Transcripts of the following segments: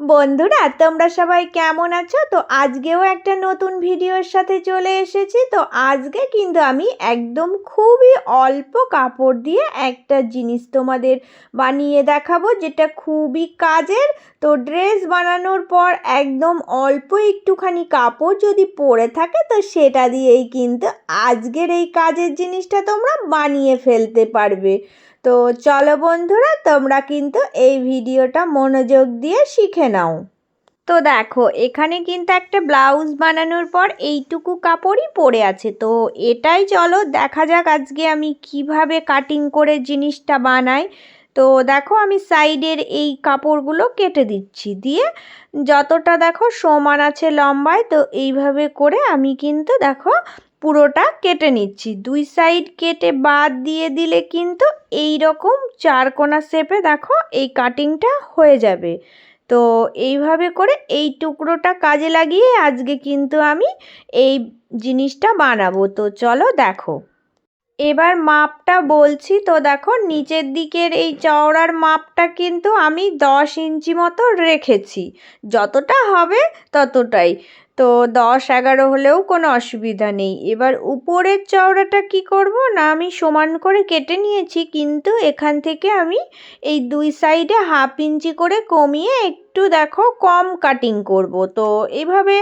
বন্ধুরা, তোমরা সবাই কেমন আছো? তো আজকেও একটা নতুন ভিডিওর সাথে চলে এসেছি। তো আজকে কিন্তু আমি একদম খুবই অল্প কাপড় দিয়ে একটা জিনিস তোমাদের বানিয়ে দেখাবো, যেটা খুবই কাজের। তো ড্রেস বানানোর পর একদম অল্প একটুখানি কাপড় যদি পরে থাকে, তো সেটা দিয়েই কিন্তু আজকের এই কাজের জিনিসটা তোমরা বানিয়ে ফেলতে পারবে। তো চলো বন্ধুরা, তোমরা কিন্তু এই ভিডিওটা মনোযোগ দিয়ে শিখে নাও। তো দেখো, এখানে কিন্তু একটা ব্লাউজ বানানোর পর এইটুকু কাপড়ই পরে আছে। তো এটাই চলো, দেখা যাক আজকে আমি কীভাবে কাটিং করে জিনিসটা বানাই। তো দেখো, আমি সাইডের এই কাপড়গুলো কেটে দিচ্ছি দিয়ে যতটা দেখো সমান আছে লম্বায়, তো এইভাবে করে আমি কিন্তু দেখো পুরোটা কেটে নিচ্ছি। দুই সাইড কেটে বাদ দিয়ে দিলে কিন্তু এই রকম চারকোনা শেপে দেখো এই কাটিংটা হয়ে যাবে। তো এইভাবে করে এই টুকরোটা কাজে লাগিয়ে আজকে কিন্তু আমি এই জিনিসটা বানাবো। তো চলো দেখো। এবার মাপটা বলছি তো দেখো, নিচের দিকের এই চওড়ার মাপটা কিন্তু আমি দশ ইঞ্চি মতো রেখেছি। যতটা হবে ততটাই। তো দশ এগারো হলেও কোনো অসুবিধা নেই। এবার উপরের চওড়াটা কি করব? না, আমি সমান করে কেটে নিয়েছি, কিন্তু এখান থেকে আমি এই দুই সাইডে হাফ ইঞ্চি করে কমিয়ে একটু দেখো কম কাটিং করব। তো এভাবে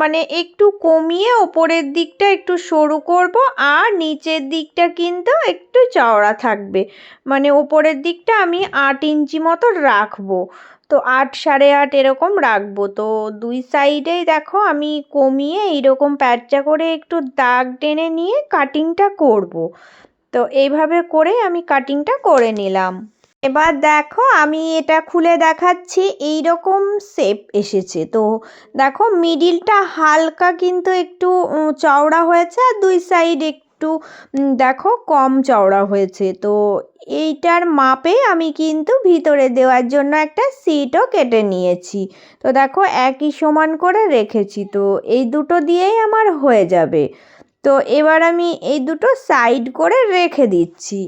মানে একটু কমিয়ে ওপরের দিকটা একটু সরু করব আর নিচের দিকটা কিন্তু একটু চওড়া থাকবে। মানে ওপরের দিকটা আমি আট ইঞ্চি মতো রাখব। তো আট সাড়ে আট এরকম রাখব। তো দুই সাইডেই দেখো আমি কমিয়ে এইরকম প্যাঁচা করে একটু দাগ টেনে নিয়ে কাটিংটা করব। তো এইভাবে করে আমি কাটিংটা করে নিলাম। এবার দেখো আমি এটা খুলে দেখাচ্ছি এই রকম শেপ এসেছে। তো দেখো মিডিলটা হালকা কিন্তু একটু চওড়া হয়েছে আর দুই সাইড একটু দেখো কম চওড়া হয়েছে। তো এইটার মাপে আমি কিন্তু ভিতরে দেওয়ার জন্য একটা সিটও কেটে নিয়েছি। তো দেখো একই সমান করে রেখেছি। তো এই দুটো দিয়েই আমার হয়ে যাবে। তো এবার আমি এই দুটো সাইড করে রেখে দিচ্ছি।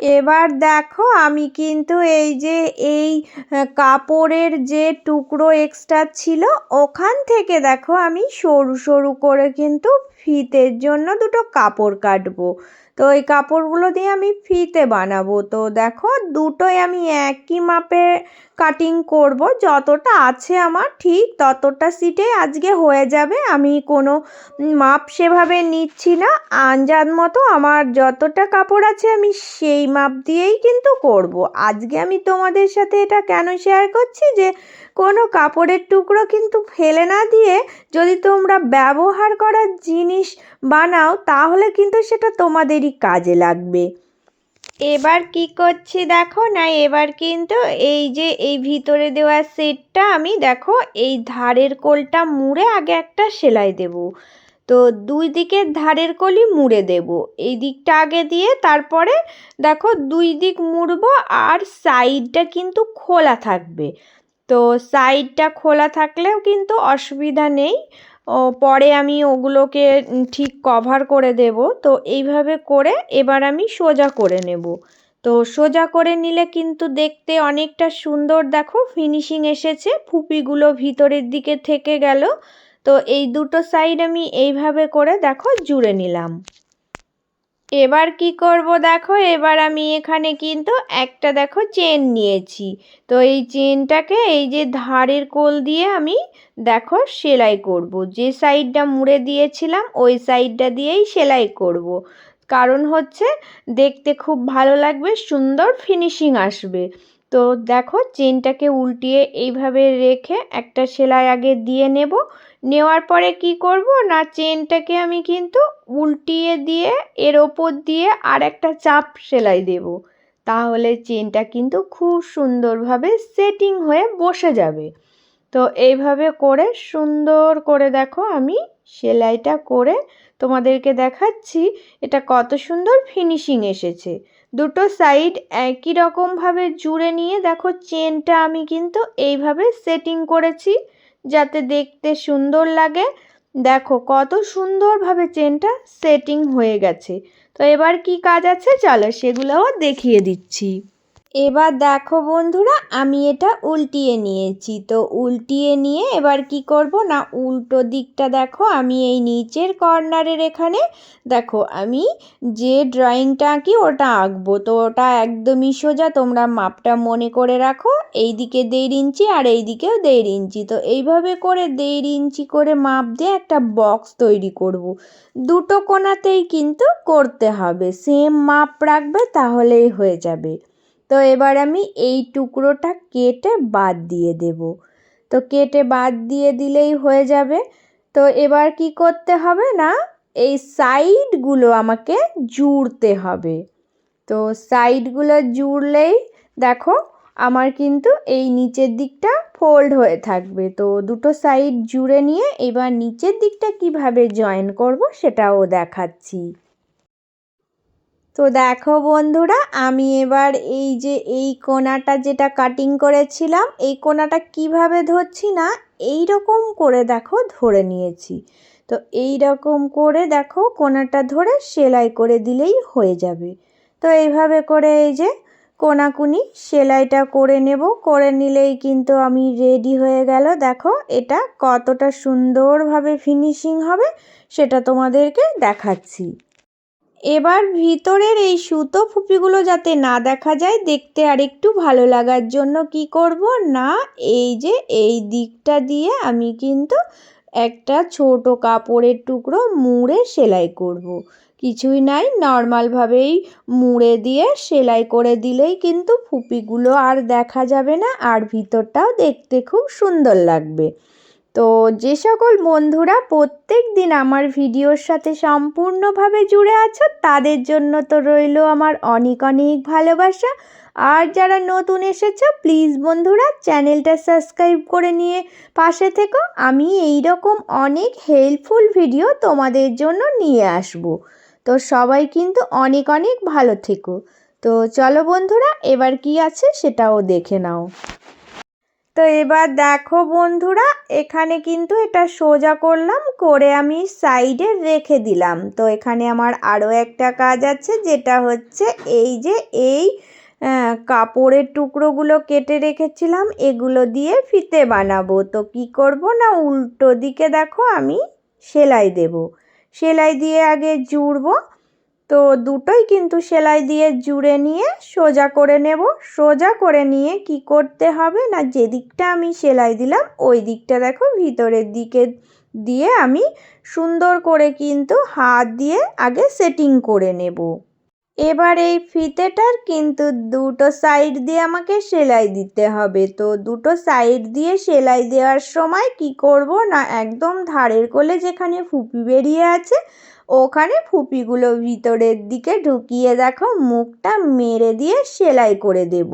এবার দেখো আমি কিন্তু এই যে, এই কাপড়ের যে টুকরো এক্সট্রা ছিল, ওখান থেকে দেখো আমি সরু সরু করে কিন্তু ফিতের জন্য দুটো কাপড় কাটবো। তো এই কাপড়গুলো দিয়ে আমি ফিতে বানাবো। তো দেখো দুটোই আমি একই মাপে কাটিং করব। যতটা আছে আমার ঠিক ততটা সিটে আজকে হয়ে যাবে। আমি কোনো মাপ সেভাবে নিচ্ছি না। আঞ্জাদ মতো আমার যতটা কাপড় আছে আমি সেই মাপ দিয়েই কিন্তু করব। আজকে আমি তোমাদের সাথে এটা কেন শেয়ার করছি যে কোনো কাপড়ের টুকরো কিন্তু ফেলে না দিয়ে যদি তোমরা ব্যবহার করার জিনিস বানাও তাহলে কিন্তু সেটা তোমাদেরই কাজে লাগবে। এবার কি করছি দেখো না, এবার কিন্তু এই যে এই ভিতরে দেওয়া সেটটা আমি দেখো এই ধারের কোলটা মুড়ে আগে একটা সেলাই দেব। তো দুই দিকের ধারের কলি মুড়ে দেব। এই দিকটা আগে দিয়ে তারপরে দেখো দুই দিক মুড়বো আর সাইডটা কিন্তু খোলা থাকবে। তো সাইডটা খোলা থাকলেও কিন্তু অসুবিধা নেই। ও পরে আমি ওগুলোকে ঠিক কভার করে দেব। তো এইভাবে করে এবার আমি সোজা করে নেব। তো সোজা করে নিলে কিন্তু দেখতে অনেকটা সুন্দর। দেখো ফিনিশিং এসেছে, ফুপিগুলো ভিতরের দিকে থেকে গেল। তো এই দুটো সাইড আমি এইভাবে করে, দেখো, জুড়ে নিলাম। এবার কি করব দেখো? এবার আমি এখানে কিন্তু একটা দেখো চেন নিয়েছি। তো এই চেনটাকে এই যে ধারের কোল দিয়ে আমি দেখো সেলাই করব। যে সাইডটা মুড়ে দিয়েছিলাম, ওই সাইডটা দিয়েই সেলাই করব। কারণ হচ্ছে দেখতে খুব ভালো লাগবে, সুন্দর ফিনিশিং আসবে। তো দেখো চেনটাকে উল্টিয়ে এইভাবে রেখে একটা সেলাই আগে দিয়ে নেব। নেওয়ার পরে কি করব না, চেনটাকে আমি কিন্তু উল্টিয়ে দিয়ে, এর ওপর দিয়ে আর একটা চাপ সেলাই দেব। তাহলে চেনটা কিন্তু খুব সুন্দরভাবে সেটিং হয়ে বসে যাবে। তো এইভাবে করে সুন্দর করে দেখো আমি সেলাইটা করে তোমাদেরকে দেখাচ্ছি, এটা কত সুন্দর ফিনিশিং এসেছে। দুটো সাইড একই রকমভাবে জুড়ে নিয়ে দেখো চেনটা আমি কিন্তু এইভাবে সেটিং করেছি যাতে দেখতে সুন্দর লাগে। দেখো কত সুন্দরভাবে চেনটা সেটিং হয়ে গেছে। তো এবার কি কাজ আছে? চলো সেগুলোও দেখিয়ে দিচ্ছি। এবার দেখো বন্ধুরা, আমি এটা উল্টিয়ে নিয়েছি। তো উল্টিয়ে নিয়ে এবার কি করব না, উল্টো দিকটা দেখো, আমি এই নিচের কর্নারের এখানে, দেখো আমি যে ড্রয়িংটা আঁকি ওটা আঁকবো। তো ওটা একদমই সোজা, তোমরা মাপটা মনে করে রাখো, এই দিকে দেড় ইঞ্চি আর এই দিকেও দেড় ইঞ্চি। তো এইভাবে করে দেড় ইঞ্চি করে মাপ দিয়ে একটা বক্স তৈরি করব। দুটো কোনাতেই কিন্তু করতে হবে, সেম মাপ রাখবে তাহলেই হয়ে যাবে। তো এবার আমি এই টুকরোটা কেটে বাদ দিয়ে দেব। তো কেটে বাদ দিয়ে দিলেই হয়ে যাবে। তো এবার কি করতে হবে না, এই সাইডগুলো আমাকে জুড়তে হবে। তো সাইডগুলো জুড়লেই দেখো আমার কিন্তু এই নিচের দিকটা ফোল্ড হয়ে থাকবে। তো দুটো সাইড জুড়ে নিয়ে এবার নিচের দিকটা কীভাবে জয়েন করব সেটাও দেখাচ্ছি। তো দেখো বন্ধুরা, আমি এবার এই যে এই কোনাটা যেটা কাটিং করেছিলাম, এই কোনাটা কীভাবে ধরছি না এই রকম করে দেখো ধরে নিয়েছি। তো এই রকম করে দেখো কোনাটা ধরে সেলাই করে দিলেই হয়ে যাবে। তো এইভাবে করে এই যে কোনাকুনি সেলাইটা করে নেব, করে নিলেই কিন্তু আমি রেডি হয়ে গেল। দেখো এটা কতটা সুন্দরভাবে ফিনিশিং হবে, সেটা তোমাদেরকে দেখাচ্ছি। এবার ভিতরের এই সুতো ফুপিগুলো যাতে না দেখা যায়, দেখতে আর একটু ভালো লাগার জন্য কি করব না, এই যে এই দিকটা দিয়ে আমি কিন্তু একটা ছোট কাপড়ের টুকরো মুড়ে সেলাই করব। কিছুই নাই, নর্মালভাবেই মুড়ে দিয়ে সেলাই করে দিলেই কিন্তু ফুপিগুলো আর দেখা যাবে না, আর ভিতরটাও দেখতে খুব সুন্দর লাগবে তো যে সকল বন্ধুরা প্রত্যেক দিন আমার ভিডিওর সাথে সম্পূর্ণভাবে জুড়ে আছো, তাদের জন্য তো রইল আমার অনেক অনেক ভালোবাসা। আর যারা নতুন এসেছ, প্লিজ বন্ধুরা চ্যানেলটা সাবস্ক্রাইব করে নিয়ে পাশে থেকো। আমি এই রকম অনেক হেল্পফুল ভিডিও তোমাদের জন্য নিয়ে আসব। তো সবাই কিন্তু অনেক অনেক ভালো থেকো। তো চলো বন্ধুরা, এবার কি আছে সেটাও দেখে নাও। তো এবার দেখো বন্ধুরা, এখানে কিন্তু এটা সোজা করলাম, করে আমি সাইডে রেখে দিলাম। তো এখানে আমার আরও একটা কাজ আছে, যেটা হচ্ছে এই যে এই কাপড়ের টুকরোগুলো কেটে রেখেছিলাম, এগুলো দিয়ে ফিতে বানাবো। তো কি করব না, উল্টো দিকে দেখো আমি সেলাই দেব। সেলাই দিয়ে আগে জুড়বো তো দুটোই কিন্তু সেলাই দিয়ে জুড়ে নিয়ে সোজা করে নেব। সোজা করে নিয়ে কি করতে হবে না যে দিকটা আমি সেলাই দিলাম ওই দিকটা দেখো ভিতরের দিকে দিয়ে আমি সুন্দর করে কিন্তু হাত দিয়ে আগে সেটিং করে নেব। এবার এই ফিতেটার কিন্তু দুটো সাইড দিয়ে আমাকে সেলাই দিতে হবে। তো দুটো সাইড দিয়ে সেলাই দেওয়ার সময় কি করব না একদম ধারের কোলে যেখানে ফুপি বেরিয়ে আছে ওখানে ফুপিগুলো ভিতরের দিকে ঢুকিয়ে দেখো, মুখটা মেরে দিয়ে সেলাই করে দেব।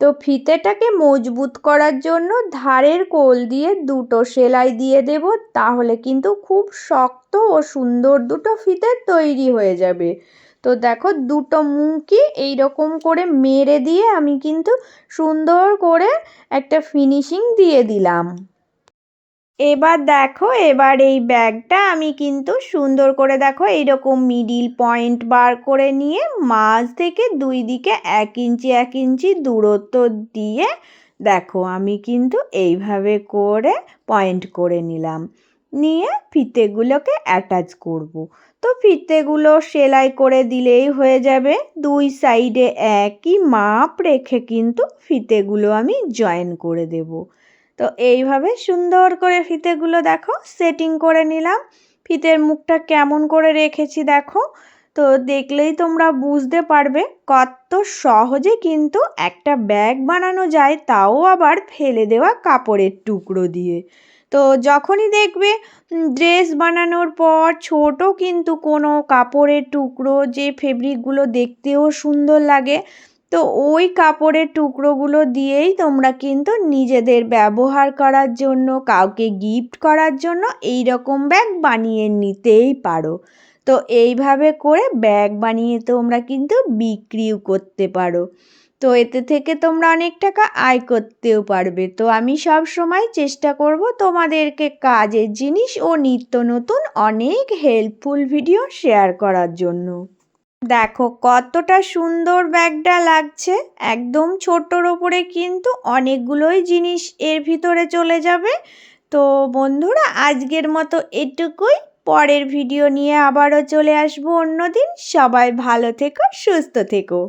তো ফিতেটাকে মজবুত করার জন্য ধারের কোল দিয়ে দুটো সেলাই দিয়ে দেব, তাহলে কিন্তু খুব শক্ত ও সুন্দর দুটো ফিতে তৈরি হয়ে যাবে। তো দেখো, দুটো মুখই এইরকম করে মেরে দিয়ে আমি কিন্তু সুন্দর করে একটা ফিনিশিং দিয়ে দিলাম। এবার দেখো, এবার এই ব্যাগটা আমি কিন্তু সুন্দর করে দেখো, এইরকম মিডিল পয়েন্ট বার করে নিয়ে মাঝ থেকে দুই দিকে এক ইঞ্চি এক ইঞ্চি দূরত্ব দিয়ে দেখো, আমি কিন্তু এইভাবে করে পয়েন্ট করে নিলাম নিয়ে ফিতেগুলোকে অ্যাটাচ করব। তো ফিতেগুলো সেলাই করে দিলেই হয়ে যাবে, দুই সাইডে একই মাপ রেখে কিন্তু ফিতেগুলো আমি জয়েন করে দেবো তো এইভাবে সুন্দর করে ফিতেগুলো দেখো সেটিং করে নিলাম। ফিতের মুখটা কেমন করে রেখেছি দেখো। তো দেখলেই তোমরা বুঝতে পারবে, কত সহজে কিন্তু একটা ব্যাগ বানানো যায়, তাও আবার ফেলে দেওয়া কাপড়ের টুকরো দিয়ে। তো যখনই দেখবে ড্রেস বানানোর পর ছোট কিন্তু কোনো কাপড়ের টুকরো, যে ফেব্রিকগুলো দেখতেও সুন্দর লাগে তো ওই কাপড়ের টুকরোগুলো দিয়েই তোমরা কিন্তু নিজেদের ব্যবহার করার জন্য, কাউকে গিফট করার জন্য এই রকম ব্যাগ বানিয়ে নিতেই পারো। তো এইভাবে করে ব্যাগ বানিয়ে তোমরা কিন্তু বিক্রিও করতে পারো। তো এতে থেকে তোমরা অনেক টাকা আয় করতেও পারবে। তো আমি সব সময় চেষ্টা করব তোমাদেরকে কাজের জিনিস ও নিত্য নতুন অনেক হেল্পফুল ভিডিও শেয়ার করার জন্য। দেখো কতটা সুন্দর ব্যাগটা লাগছে। একদম ছোটোর ওপরে কিন্তু অনেকগুলোই জিনিস এর ভিতরে চলে যাবে। তো বন্ধুরা, আজকের মতো এটুকুই। পরের ভিডিও নিয়ে আবারও চলে আসব অন্যদিন। সবাই ভালো থেকো, সুস্থ থেকো।